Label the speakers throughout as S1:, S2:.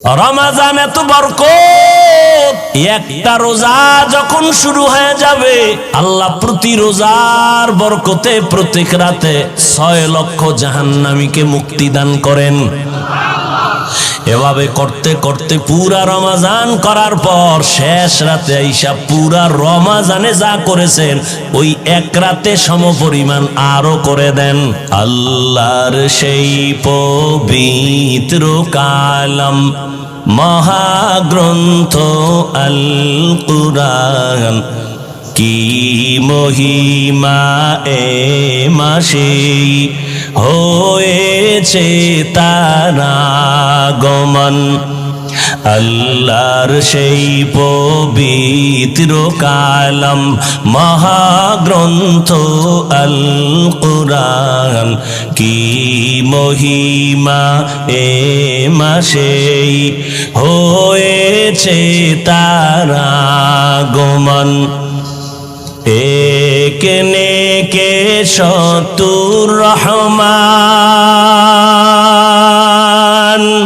S1: রমাজান এত বরকত, একটা রোজা যখন শুরু হয়ে যাবে, আল্লাহ প্রতি রোজার বরকতে প্রত্যেক রাতে ছয় লক্ষ জাহান্নামীকে মুক্তি দান করেন। এভাবে করতে করতে পুরা রমাজান করার পর শেষ রাতে আইসা পুরা রমাজানে যা করেছেন, ওই এক রাতে সমপরিমাণ আরও করে দেন। আল্লাহর সেই পবিত্র কালাম, মহাগ্রন্থ আল কুরআন কি মহিমা এ মাসে হয়েছে তারা গমন আল্লাহর সেই পবিত্র কালাম, মহাগ্রন্থ আল কুরআন কি মহিমা এ মাসেই হয়েছে তারা গমন একনে কে শতুর রহমান?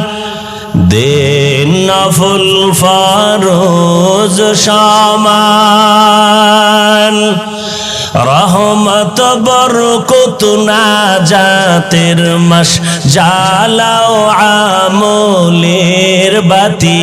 S1: দেন নফুল ফরোজ সমান। রহমত বরকত না জাতের মাস, জালাও আমলের বাতি।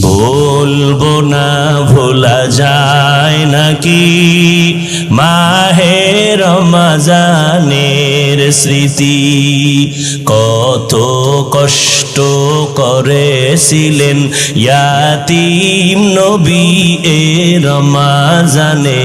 S1: বলব না ভোলা যায় নাকি? মাহে রমাজানের স্মৃতি কত কষ্ট করেছিলেন ইয়াতিম নবী এ রমাজানে।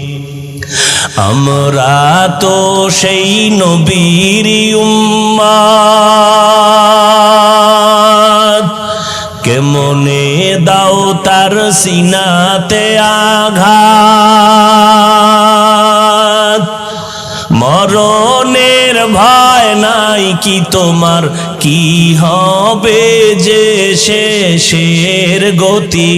S1: আমরা তো সেই নবীর উম্মাদ। কেমনে দাও তার সিনাতে আঘাত? মরণের ভয় নাই কি তোমার? কি হবে যে শেষের গতি?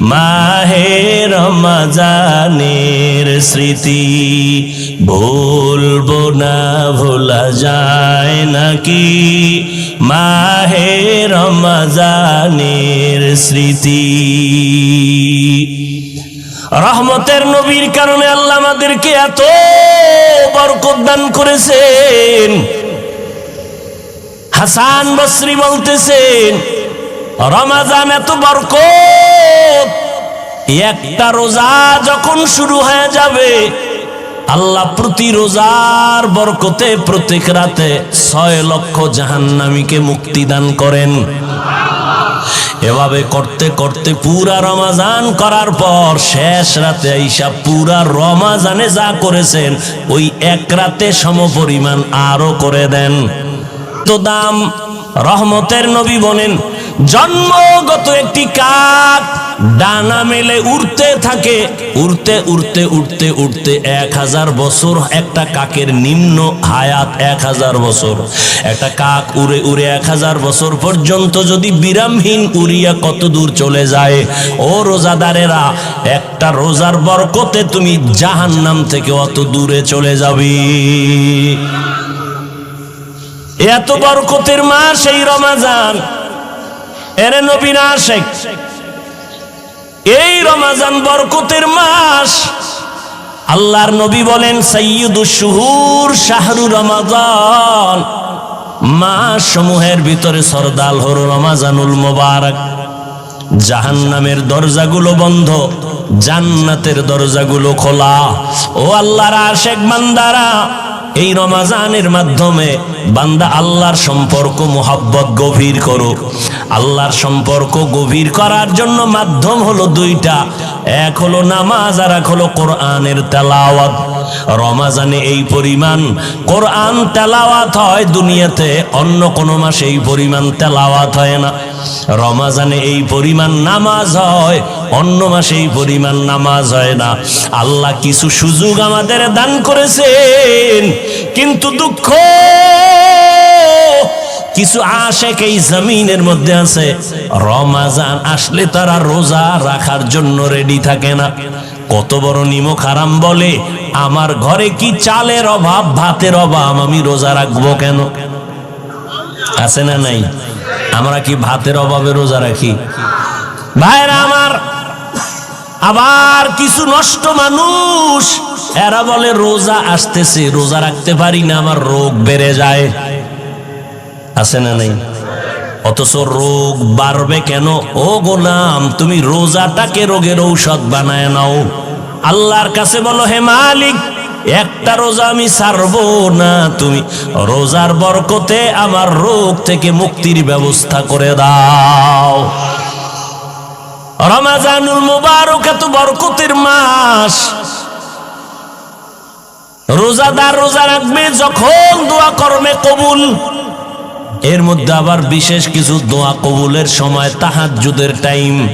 S1: মাহে রমাজানের স্মৃতি, বলব না ভোলা যায় নাকি? মাহে রমাজানের স্মৃতি। রহমতের নবীর কারণে আল্লাহ আমাদেরকে এত বরকত দান করেছেন। হাসান বসরি বলতেছেন, রমাজান এত বরকত। একটা রোজা যখন শুরু হয়ে যাবে, আল্লাহ প্রতি রোজার বরকতে প্রত্যেক রাতে ছয় লক্ষ জাহান্নামীকে মুক্তি দান করেন। এভাবে করতে করতে পুরা রমাজান করার পর শেষ রাতে আইসা পুরা রমাজানে যা করেছেন, ওই এক রাতে সমপরিমাণ আরও করে দেন। তো দাম রহমতের নবী বলেন জন্মগত একটি কাক, ডানা মেলে উড়তে থাকে। উড়তে উড়তে উড়তে উড়তে এক হাজার বছর একটা কাকের নিম্ন হায়াত এক হাজার বছর। একটা কাক উড়ে উড়ে এক হাজার বছর পর্যন্ত যদি বিরামহীন উড়িয়া কত দূর চলে যায়? ও রোজাদারেরা, একটা রোজার বরকতে তুমি জাহান্নাম থেকে অত দূরে চলে যাবি। এত বরকতের মাস এই রমাজান। এরে নবীন আশেক এই রমাজান বরকতের মাস, আল্লাহর নবী বলেন সৈয়দুস শুহুর শাহরু রমাজান মাস সমূহের ভিতরে সরদাল হর রমাজানুল মোবারক। জাহান জাহান্নামের দরজাগুলো বন্ধ, জান্নাতের দরজাগুলো খোলা। ও আল্লাহর আশেক বান্দারা এই রমাজানের মাধ্যমে বান্দা আল্লাহর সম্পর্ক, মোহাব্বত গভীর করো আল্লাহর সম্পর্ক গভীর করার জন্য মাধ্যম হলো দুইটা। এক হলো নামাজ, আর এক হলো কোরআনের তেলাওয়াত। রমাজানে এই পরিমাণ কোরআন তেলাওয়াত হয় দুনিয়াতে, অন্য কোনো মাসে এই পরিমাণ তেলাওয়াত হয় না। রমাজানে এই পরিমাণ নামাজ হয়, অন্য মাসে এই পরিমাণ নামাজ হয় না। আল্লাহ কিছু সুযোগ আমাদের দান করেছেন। কিন্তু দুঃখ কিছু আশেক এই জমিনের মধ্যে আছে। রমাজান আসলে তারা রোজা রাখার জন্য রেডি থাকে না। কত বড় নিমক হারাম বলে, আমার ঘরে কি চালের অভাব, ভাতের অভাব, আমি রোজা রাখব কেন? আছে না নাই? আমরা কি ভাতের অভাবে রোজা রাখি? ভাইরা আমার, আবার কিছু নষ্ট মানুষ এরা বলে, রোজা আসতেছে, রোজা রাখতে পারি না, আমার রোগ বেড়ে যায়। আছে না নাই? অথচ রোগ বাড়বে কেন? ও গোলাম, তুমি রোজাটাকে রোগের ঔষধ বানায় নাও। আল্লাহর কাছে বলো, হে মালিক, একটা রোজা আমি ছাড়বো না। তুমি রোজার বরকতে আমার রোগ থেকে মুক্তির ব্যবস্থা করে দাও। রমাজানুল মুবারক, এত বরকতের মাস। রোজাদার রোজা রাখবে, যখন দোয়া করবে কবুল। এর মধ্যে আবার বিশেষ কিছু দোয়া কবুলের সময় তাহাজুদের টাইম।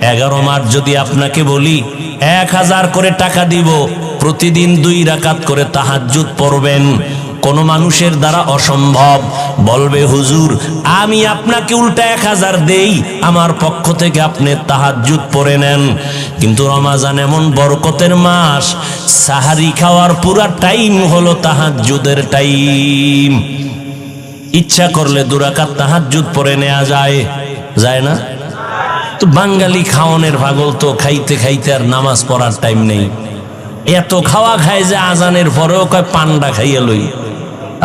S1: এগারো মাস যদি আপনাকে বলি, এক হাজার করে টাকা দিব, প্রতিদিন দুই রাকাত করে তাহাজুদ পড়বেন। কোন মানুষের দ্বারা অসম্ভব। বলবে, হুজুর, আমি আপনাকে উল্টা এক হাজার দেই। আমার পক্ষ থেকে আপনি তাহাজ্জুদ পরে নেন। কিন্তু রমাজান এমন বরকতের মাস, সাহারি খাওয়ার পুরা টাইম হলো তাহাজ্জুদের টাইম। ইচ্ছা করলে দুরাকাত তাহাজ্জুদ পরে নেওয়া যায়। যায় না? তো বাঙালি খাওয়ানের পাগল তো খাইতে খাইতে আর নামাজ পড়ার টাইম নেই। এত খাওয়া খায় যে আজানের পরেও কয় পান্ডা খাইয়ে লই।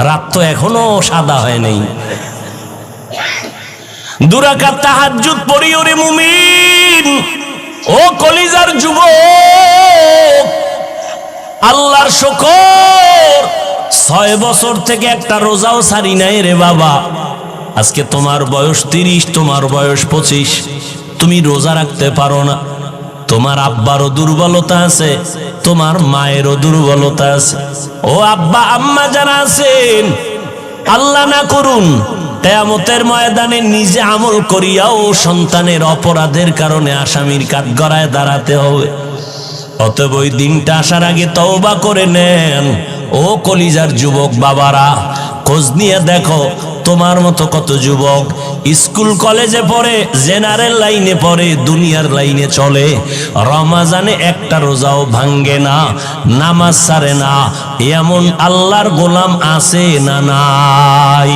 S1: রাত তো এখনও সাদা হয় নাই। দুরাকাত তাহাজ্জুদ পড়ি, ওরে মুমিন। ও কলিজার যুবক, আল্লাহর শকর। ছয় বছর থেকে একটা রোজাও সারি নাই রে বাবা। আজকে তোমার বয়স তিরিশ, তোমার বয়স পঁচিশ। তুমি রোজা রাখতে পারো না। তোমার আব্বারও দুর্বলতা আছে, তোমার মায়েরও দুর্বলতা আছে। ও আব্বা, আম্মা যারা আছেন, আল্লাহ না করুন, কেয়ামতের ময়দানে নিজে আমল করিয়াও সন্তানের অপরাধের কারণে আসামির কাঠগড়ায় দাঁড়াতে হবে। অতএব ওই দিনটা আসার আগে তওবা করে নেন। ও কলিজার যুবক বাবারা, খোঁজ নিয়ে দেখো তোমার মতো কত যুবক স্কুল কলেজে পড়ে, জেনারেল লাইনে পড়ে, দুনিয়ার লাইনে চলে। রমাজানে একটা রোজাও ভাঙ্গে না, নামাজ সারে না, এমন আল্লাহর গোলাম আছে না নাই?